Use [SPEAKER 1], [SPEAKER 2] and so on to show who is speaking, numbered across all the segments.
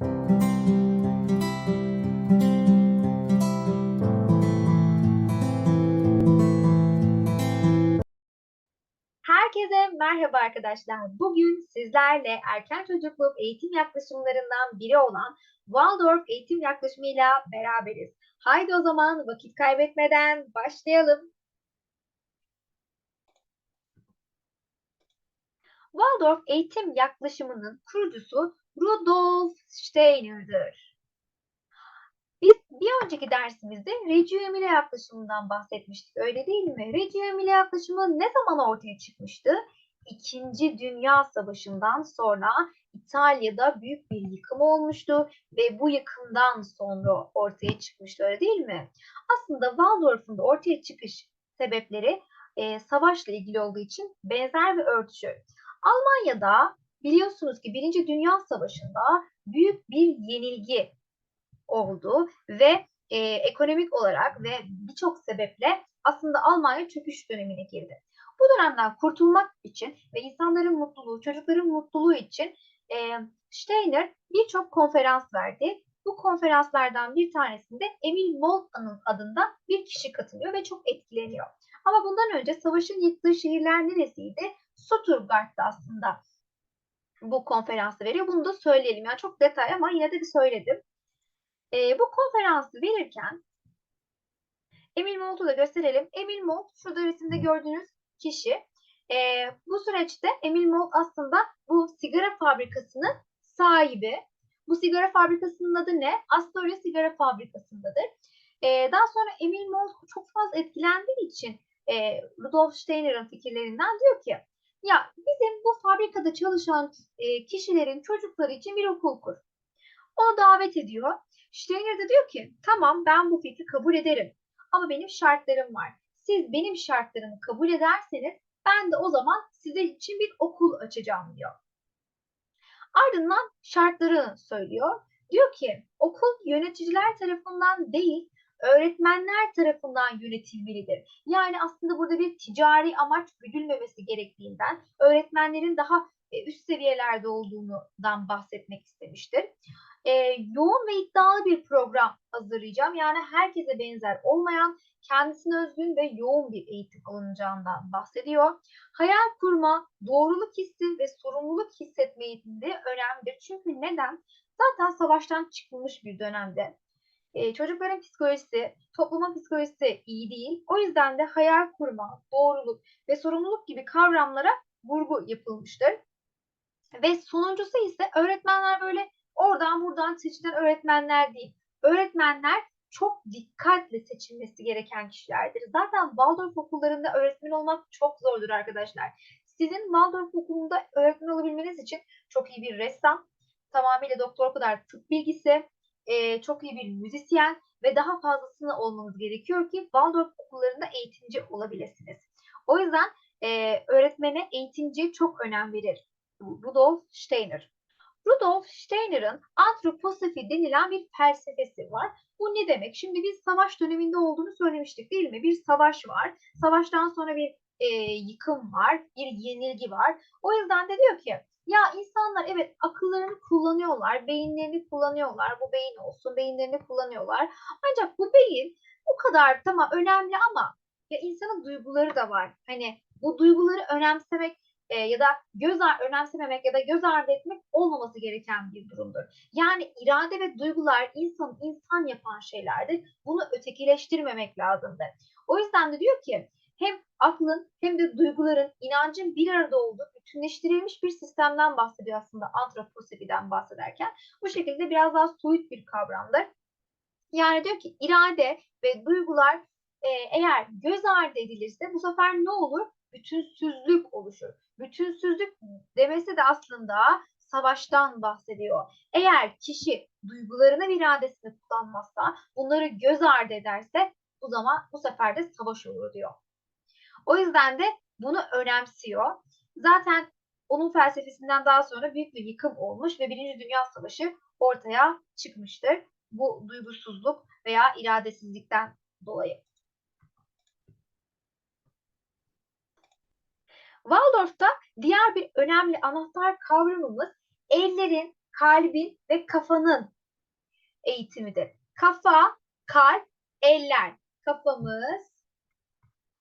[SPEAKER 1] Herkese merhaba arkadaşlar. Bugün sizlerle erken çocukluk eğitim yaklaşımlarından biri olan Waldorf eğitim yaklaşımıyla beraberiz. Haydi o zaman vakit kaybetmeden başlayalım. Waldorf eğitim yaklaşımının kurucusu Rudolf Steiner'dır. Biz bir önceki dersimizde Reggio Emilia yaklaşımından bahsetmiştik, öyle değil mi? Reggio Emilia yaklaşımı ne zaman ortaya çıkmıştı? İkinci Dünya Savaşı'ndan sonra İtalya'da büyük bir yıkım olmuştu ve bu yıkımdan sonra ortaya çıkmıştı, öyle değil mi? Aslında Waldorf'un da ortaya çıkış sebepleri e, savaşla ilgili olduğu için benzer ve örtüşür. Almanya'da biliyorsunuz ki Birinci Dünya Savaşı'nda büyük bir yenilgi oldu ve e, ekonomik olarak ve birçok sebeple aslında Almanya çöküş dönemine girdi. Bu dönemden kurtulmak için ve insanların mutluluğu, çocukların mutluluğu için e, Steiner birçok konferans verdi. Bu konferanslardan bir tanesinde Emil Moltmann adında bir kişi katılıyor ve çok etkileniyor. Ama bundan önce savaşın yıktığı şehirler neresiydi? Stuttgart'ta aslında bu konferansı veriyor. Bunu da söyleyelim. Yani çok detay ama yine de bir söyledim. E, bu konferansı verirken Emil Molt'u da gösterelim. Emil Molt şurada resimde gördüğünüz kişi. E, bu süreçte Emil Molt aslında bu sigara fabrikasının sahibi. Bu sigara fabrikasının adı ne? Astoria Sigara Fabrikası'ndadır. E, daha sonra Emil Molt çok fazla etkilendiği için e, Rudolf Steiner'ın fikirlerinden diyor ki ya bizim bu fabrikada çalışan e, kişilerin çocukları için bir okul kur. Onu davet ediyor. Steiner de diyor ki tamam ben bu fikri kabul ederim ama benim şartlarım var. Siz benim şartlarımı kabul ederseniz ben de o zaman size için bir okul açacağım diyor. Ardından şartlarını söylüyor. Diyor ki okul yöneticiler tarafından değil öğretmenler tarafından yönetilmelidir. Yani aslında burada bir ticari amaç güdülmemesi gerektiğinden öğretmenlerin daha üst seviyelerde olduğundan bahsetmek istemiştir e, yoğun ve iddialı bir program hazırlayacağım. Yani herkese benzer olmayan, kendisine özgün ve yoğun bir eğitim alınacağından bahsediyor. Hayal kurma, doğruluk hissi ve sorumluluk hissetme eğitiminde önemlidir. Çünkü neden? Zaten savaştan çıkılmış bir dönemde. Ee, çocukların psikolojisi, toplumun psikolojisi iyi değil. O yüzden de hayal kurma, doğruluk ve sorumluluk gibi kavramlara vurgu yapılmıştır. Ve sonuncusu ise öğretmenler böyle oradan buradan seçilen öğretmenler değil. Öğretmenler çok dikkatle seçilmesi gereken kişilerdir. Zaten Waldorf okullarında öğretmen olmak çok zordur arkadaşlar. Sizin Waldorf okulunda öğretmen olabilmeniz için çok iyi bir ressam, tamamıyla doktor kadar tıp bilgisi, e, çok iyi bir müzisyen ve daha fazlasını olmanız gerekiyor ki Waldorf okullarında eğitimci olabilirsiniz. O yüzden e, öğretmene eğitimci çok önem verir. Rudolf Steiner. Rudolf Steiner'ın antroposofi denilen bir felsefesi var. Bu ne demek? Şimdi biz savaş döneminde olduğunu söylemiştik değil mi? Bir savaş var. Savaştan sonra bir e, yıkım var, bir yenilgi var. O yüzden de diyor ki ya insanlar evet akıllarını kullanıyorlar, beyinlerini kullanıyorlar. Bu beyin olsun, beyinlerini kullanıyorlar. Ancak bu beyin o kadar tamam önemli ama ya insanın duyguları da var. Hani bu duyguları önemsemek e, ya da göz ar önemsememek ya da göz ardı etmek olmaması gereken bir durumdur. Yani irade ve duygular insan insan yapan şeylerdir. Bunu ötekileştirmemek lazımdır. O yüzden de diyor ki hem aklın hem de duyguların, inancın bir arada olduğu bütünleştirilmiş bir sistemden bahsediyor aslında antroposofiden bahsederken. Bu şekilde biraz daha soyut bir kavramdır. Yani diyor ki irade ve duygular e, eğer göz ardı edilirse bu sefer ne olur? Bütünsüzlük oluşur. Bütünsüzlük demesi de aslında savaştan bahsediyor. Eğer kişi duygularını ve iradesini kullanmazsa, bunları göz ardı ederse bu zaman bu sefer de savaş olur diyor. O yüzden de bunu önemsiyor. Zaten onun felsefesinden daha sonra büyük bir yıkım olmuş ve Birinci Dünya Savaşı ortaya çıkmıştır. Bu duygusuzluk veya iradesizlikten dolayı. Waldorf'ta diğer bir önemli anahtar kavramımız ellerin kalbin ve kafanın eğitimidir. Kafa, kalp, eller. Kafamız,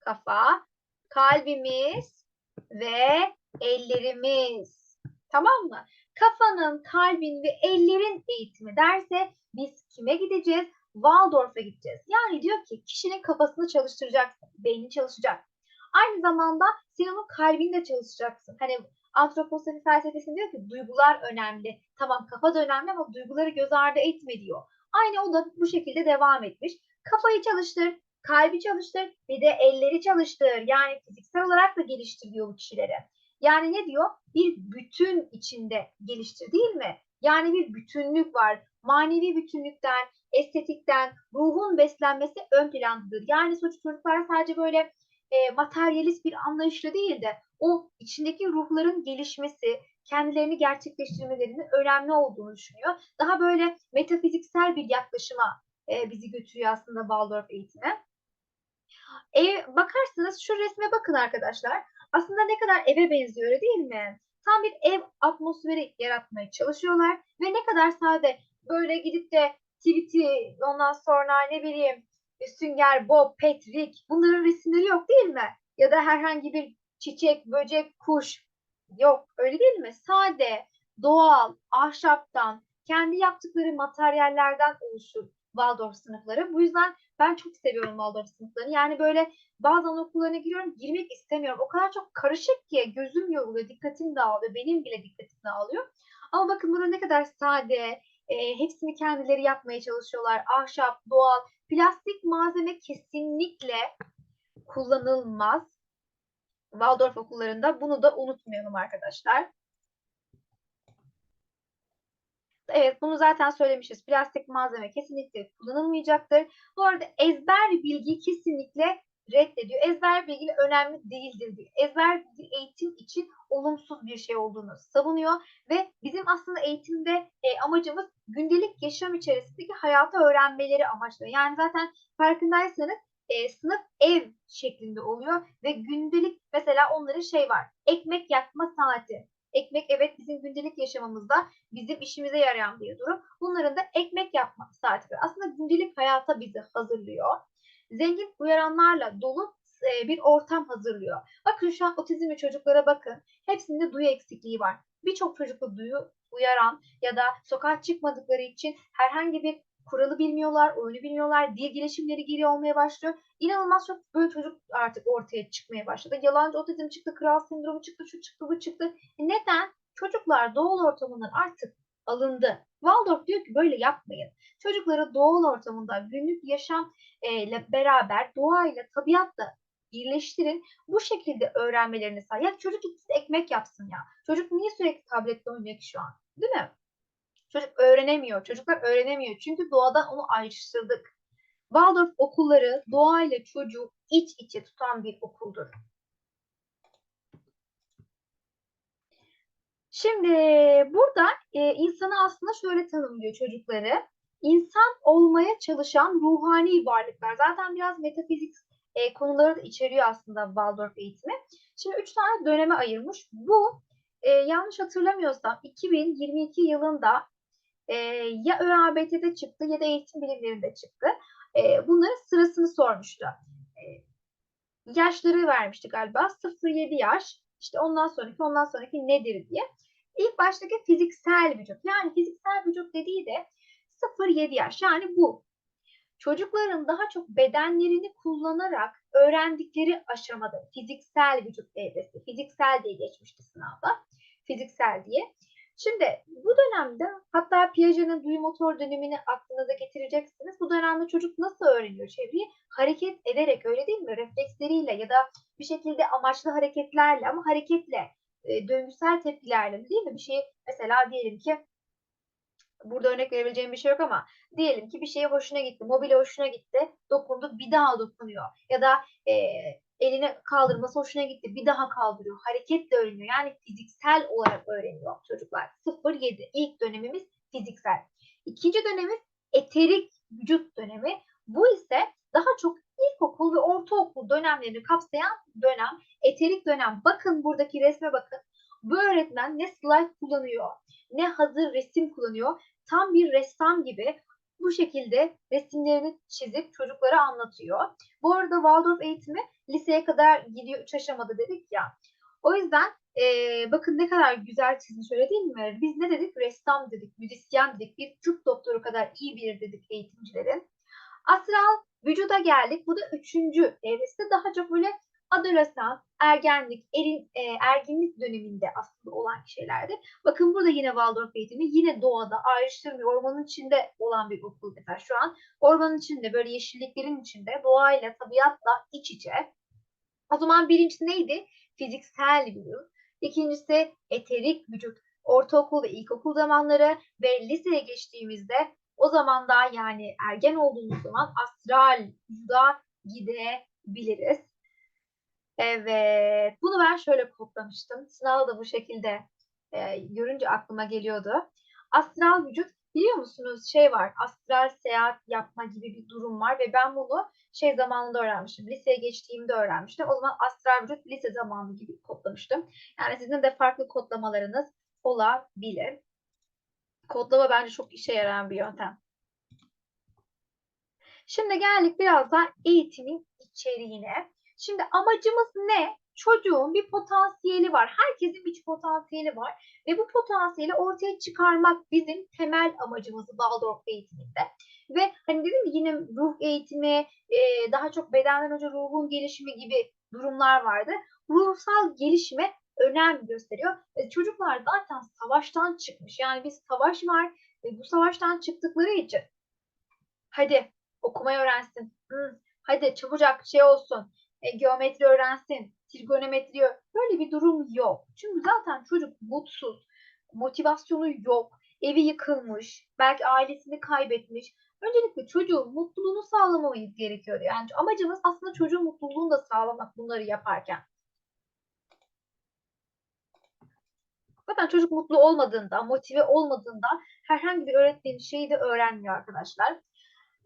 [SPEAKER 1] kafa, kalbimiz ve ellerimiz. Tamam mı? Kafanın, kalbin ve ellerin eğitimi derse biz kime gideceğiz? Waldorf'a gideceğiz. Yani diyor ki kişinin kafasını çalıştıracaksın, beyni çalışacak. Aynı zamanda sen onun kalbini de çalışacaksın. Hani antroposofi felsefesinde diyor ki duygular önemli. Tamam kafa da önemli ama duyguları göz ardı etme diyor. Aynı o da bu şekilde devam etmiş. Kafayı çalıştır, kalbi çalıştır ve de elleri çalıştır. Yani fiziksel olarak da geliştir diyor bu kişilere. Yani ne diyor? Bir bütün içinde geliştir değil mi? Yani bir bütünlük var. Manevi bütünlükten, estetikten, ruhun beslenmesi ön plandadır. Yani çocuklar sadece böyle e, materyalist bir anlayışla değil de o içindeki ruhların gelişmesi, kendilerini gerçekleştirmelerinin önemli olduğunu düşünüyor. Daha böyle metafiziksel bir yaklaşıma e, bizi götürüyor aslında Waldorf eğitimi. Ev, bakarsınız şu resme bakın arkadaşlar. Aslında ne kadar eve benziyor değil mi? Tam bir ev atmosferi yaratmaya çalışıyorlar ve ne kadar sade böyle gidip de Tweety ondan sonra ne bileyim Sünger Bob, Patrick bunların resimleri yok değil mi? Ya da herhangi bir çiçek, böcek, kuş yok öyle değil mi? Sade, doğal, ahşaptan, kendi yaptıkları materyallerden oluşur Waldorf sınıfları. Bu yüzden ben çok seviyorum Waldorf sınıflarını. Yani böyle bazen okullarına giriyorum girmek istemiyorum. O kadar çok karışık ki gözüm yoruluyor, dikkatim dağılıyor. Benim bile dikkatim dağılıyor. Ama bakın burada ne kadar sade, e, hepsini kendileri yapmaya çalışıyorlar. Ahşap, doğal, plastik malzeme kesinlikle kullanılmaz. Waldorf okullarında bunu da unutmayalım arkadaşlar. Evet bunu zaten söylemişiz. Plastik malzeme kesinlikle kullanılmayacaktır. Bu arada ezber bilgi kesinlikle reddediyor. Ezber bilgi önemli değildir diyor. Ezber bilgi eğitim için olumsuz bir şey olduğunu savunuyor ve bizim aslında eğitimde e, amacımız gündelik yaşam içerisindeki hayatı öğrenmeleri amaçlıyor. Yani zaten farkındaysanız e, sınıf ev şeklinde oluyor ve gündelik mesela onların şey var. Ekmek yakma saati. Ekmek evet bizim gündelik yaşamımızda bizim işimize yarayan bir durum. Bunların da ekmek yapma saati var. Aslında gündelik hayata bizi hazırlıyor. Zengin uyaranlarla dolu e, bir ortam hazırlıyor. Bakın şu an otizmli çocuklara bakın. Hepsinde duyu eksikliği var. Birçok çocukla duyu uyaran ya da sokağa çıkmadıkları için herhangi bir kuralı bilmiyorlar, oyunu bilmiyorlar, dil gelişimleri geri olmaya başlıyor. İnanılmaz çok böyle çocuk artık ortaya çıkmaya başladı. Yalancı otizm çıktı, kral sendromu çıktı, şu çıktı, bu çıktı. E neden? Çocuklar doğal ortamından artık alındı. Waldorf diyor ki böyle yapmayın. Çocukları doğal ortamında günlük yaşam ile beraber doğayla, tabiatla birleştirin. Bu şekilde öğrenmelerini sağ. Ya çocuk gitsin ekmek yapsın ya. Çocuk niye sürekli tablette oynuyor ki şu an? Değil mi? Çocuk öğrenemiyor. Çocuklar öğrenemiyor. Çünkü doğadan onu ayrıştırdık. Waldorf okulları doğayla çocuğu iç içe tutan bir okuldur. Şimdi burada e, insanı aslında şöyle tanımlıyor çocukları. İnsan olmaya çalışan ruhani varlıklar. Zaten biraz metafizik e, konuları da içeriyor aslında Waldorf eğitimi. Şimdi üç tane döneme ayırmış. Bu e, yanlış hatırlamıyorsam 2022 yılında e, ya ÖABT'de çıktı ya da eğitim bilimlerinde çıktı. E, bunların sırasını sormuştu. E, yaşları vermişti galiba. 0-7 yaş. İşte ondan sonraki ondan sonraki nedir diye. İlk baştaki fiziksel vücut. Yani fiziksel vücut dediği de 0-7 yaş. Yani bu. Çocukların daha çok bedenlerini kullanarak öğrendikleri aşamada fiziksel vücut evresi. Fiziksel diye geçmişti sınavda. Fiziksel diye. Şimdi bu dönemde hatta Piaget'in duyu motor dönemini aklınıza getireceksiniz. Bu dönemde çocuk nasıl öğreniyor çevreyi? Hareket ederek öyle değil mi? Refleksleriyle ya da bir şekilde amaçlı hareketlerle ama hareketle e, döngüsel tepkilerle değil mi? Bir şey mesela diyelim ki burada örnek verebileceğim bir şey yok ama diyelim ki bir şeye hoşuna gitti, mobile hoşuna gitti, dokundu, bir daha dokunuyor. Ya da e, eline kaldırması hoşuna gitti, bir daha kaldırıyor. Hareketle öğreniyor. Yani fiziksel olarak öğreniyor çocuklar. 0-7 ilk dönemimiz fiziksel. İkinci dönemimiz eterik vücut dönemi. Bu ise daha çok ilkokul ve ortaokul dönemlerini kapsayan dönem, eterik dönem. Bakın buradaki resme bakın. Bu öğretmen ne slide kullanıyor, ne hazır resim kullanıyor. Tam bir ressam gibi bu şekilde resimlerini çizip çocuklara anlatıyor. Bu arada Waldorf eğitimi liseye kadar gidiyor 3 aşamada dedik ya. O yüzden eee, bakın ne kadar güzel çizmiş öyle değil mi? Biz ne dedik? Ressam dedik, müzisyen dedik, bir tıp doktoru kadar iyi bir dedik eğitimcilerin. Astral vücuda geldik. Bu da üçüncü evresi. Daha çok böyle adolesan, ergenlik, erin, e, erginlik döneminde aslında olan şeylerdi. Bakın burada yine Waldorf eğitimi yine doğada ayrıştırmıyor. Ormanın içinde olan bir okul mesela şu an. Ormanın içinde böyle yeşilliklerin içinde doğayla, tabiatla iç içe. O zaman birincisi neydi? Fiziksel vücut. İkincisi eterik vücut. Ortaokul ve ilkokul zamanları ve liseye geçtiğimizde o zaman da yani ergen olduğumuz zaman astral vücuda gidebiliriz. Evet. Bunu ben şöyle kodlamıştım. Sınavda da bu şekilde e, görünce aklıma geliyordu. Astral vücut biliyor musunuz şey var. Astral seyahat yapma gibi bir durum var ve ben bunu şey zamanında öğrenmiştim. Liseye geçtiğimde öğrenmiştim. O zaman astral vücut lise zamanı gibi kodlamıştım. Yani sizin de farklı kodlamalarınız olabilir. Kodlama bence çok işe yarayan bir yöntem. Şimdi geldik biraz da eğitimin içeriğine. Şimdi amacımız ne? Çocuğun bir potansiyeli var. Herkesin bir potansiyeli var. Ve bu potansiyeli ortaya çıkarmak bizim temel amacımız Waldorf eğitiminde. Ve hani dedim yine ruh eğitimi, e, daha çok bedenden önce ruhun gelişimi gibi durumlar vardı. Ruhsal gelişime önem gösteriyor. E, çocuklar zaten savaştan çıkmış. Yani bir savaş var ve bu savaştan çıktıkları için hadi okumayı öğrensin. Hadi çabucak şey olsun. E, geometri öğrensin. Trigonometri böyle bir durum yok. Çünkü zaten çocuk mutsuz. Motivasyonu yok. Evi yıkılmış. Belki ailesini kaybetmiş. Öncelikle çocuğun mutluluğunu sağlamamız gerekiyor. Yani amacımız aslında çocuğun mutluluğunu da sağlamak bunları yaparken. Zaten çocuk mutlu olmadığında, motive olmadığında herhangi bir öğretmenin şeyi de öğrenmiyor arkadaşlar.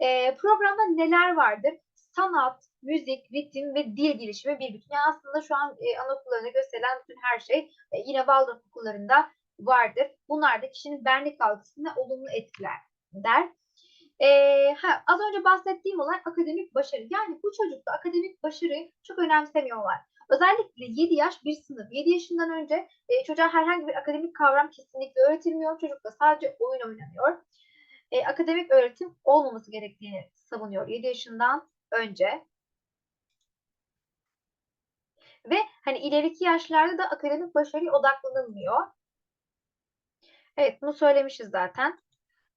[SPEAKER 1] Ee, programda neler vardır? Sanat, müzik, ritim ve dil gelişimi bir bütün. Yani aslında şu an e, anaokullarında gösterilen bütün her şey e, yine Waldorf okullarında vardır. Bunlar da kişinin benlik algısını olumlu etkiler der. E, ha, az önce bahsettiğim olay akademik başarı. Yani bu çocukta akademik başarıyı çok önemsemiyorlar. Özellikle 7 yaş bir sınıf. 7 yaşından önce e, çocuğa herhangi bir akademik kavram kesinlikle öğretilmiyor. Çocuk da sadece oyun oynanıyor. E, akademik öğretim olmaması gerektiğini savunuyor 7 yaşından önce. Ve hani ileriki yaşlarda da akademik başarıya odaklanılmıyor. Evet bunu söylemişiz zaten.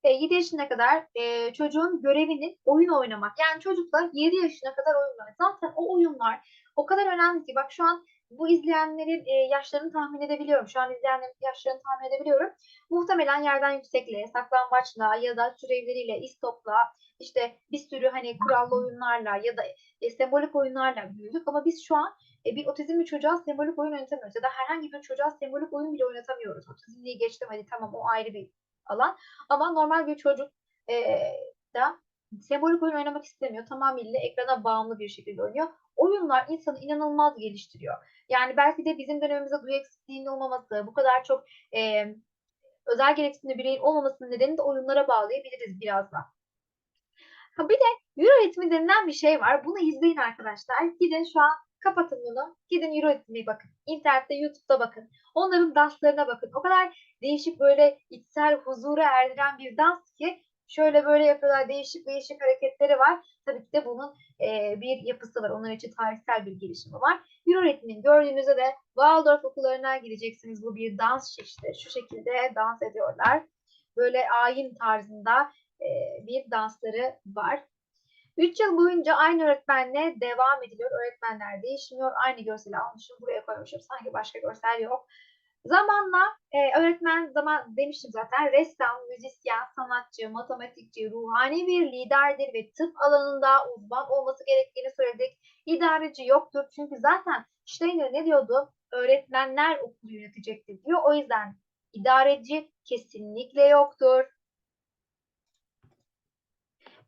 [SPEAKER 1] E, 7 yaşına kadar e, çocuğun görevinin oyun oynamak. Yani çocuklar 7 yaşına kadar oyun oynamak. Zaten o oyunlar o kadar önemli ki. Bak şu an bu izleyenlerin e, yaşlarını tahmin edebiliyorum. Şu an izleyenlerin yaşlarını tahmin edebiliyorum. Muhtemelen yerden yüksekliğe, saklambaçla ya da türevleriyle, istopla, işte bir sürü hani kurallı oyunlarla ya da e, sembolik oyunlarla büyüdük. Ama biz şu an e, bir otizmli çocuğa sembolik oyun oynatamıyoruz. Ya da herhangi bir çocuğa sembolik oyun bile oynatamıyoruz. Otizmliği geçtim hadi tamam o ayrı bir alan. Ama normal bir çocuk e, da sembolik oyun oynamak istemiyor. Tamamıyla ekrana bağımlı bir şekilde oynuyor. Oyunlar insanı inanılmaz geliştiriyor. Yani belki de bizim dönemimizde duyu eksikliğinin olmaması, bu kadar çok e, özel gereksinimli bireyin olmamasının nedeni de oyunlara bağlayabiliriz biraz da. Ha bir de Euro ritmi denilen bir şey var. Bunu izleyin arkadaşlar. Gidin şu an kapatın bunu. Gidin Euro ritmi bakın. İnternette, YouTube'da bakın. Onların danslarına bakın. O kadar değişik böyle içsel huzura erdiren bir dans ki şöyle böyle yapıyorlar. Değişik değişik hareketleri var. Tabii ki de bunun e, bir yapısı var. Onun için tarihsel bir gelişimi var. Euro ritmin gördüğünüzde de Waldorf okullarına gideceksiniz. Bu bir dans çeşidi. Şu şekilde dans ediyorlar. Böyle ayin tarzında e, bir dansları var. 3 yıl boyunca aynı öğretmenle devam ediliyor. Öğretmenler değişmiyor. Aynı görseli almışım. Buraya koymuşum. Sanki başka görsel yok. Zamanla e, öğretmen zaman demiştim zaten ressam, müzisyen, sanatçı, matematikçi, ruhani bir liderdir ve tıp alanında uzman olması gerektiğini söyledik. İdareci yoktur çünkü zaten Steiner ne diyordu? Öğretmenler okulu yönetecektir diyor. O yüzden idareci kesinlikle yoktur.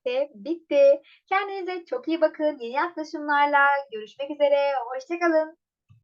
[SPEAKER 1] Ve bitti. Kendinize çok iyi bakın. Yeni yaklaşımlarla görüşmek üzere. Hoşçakalın.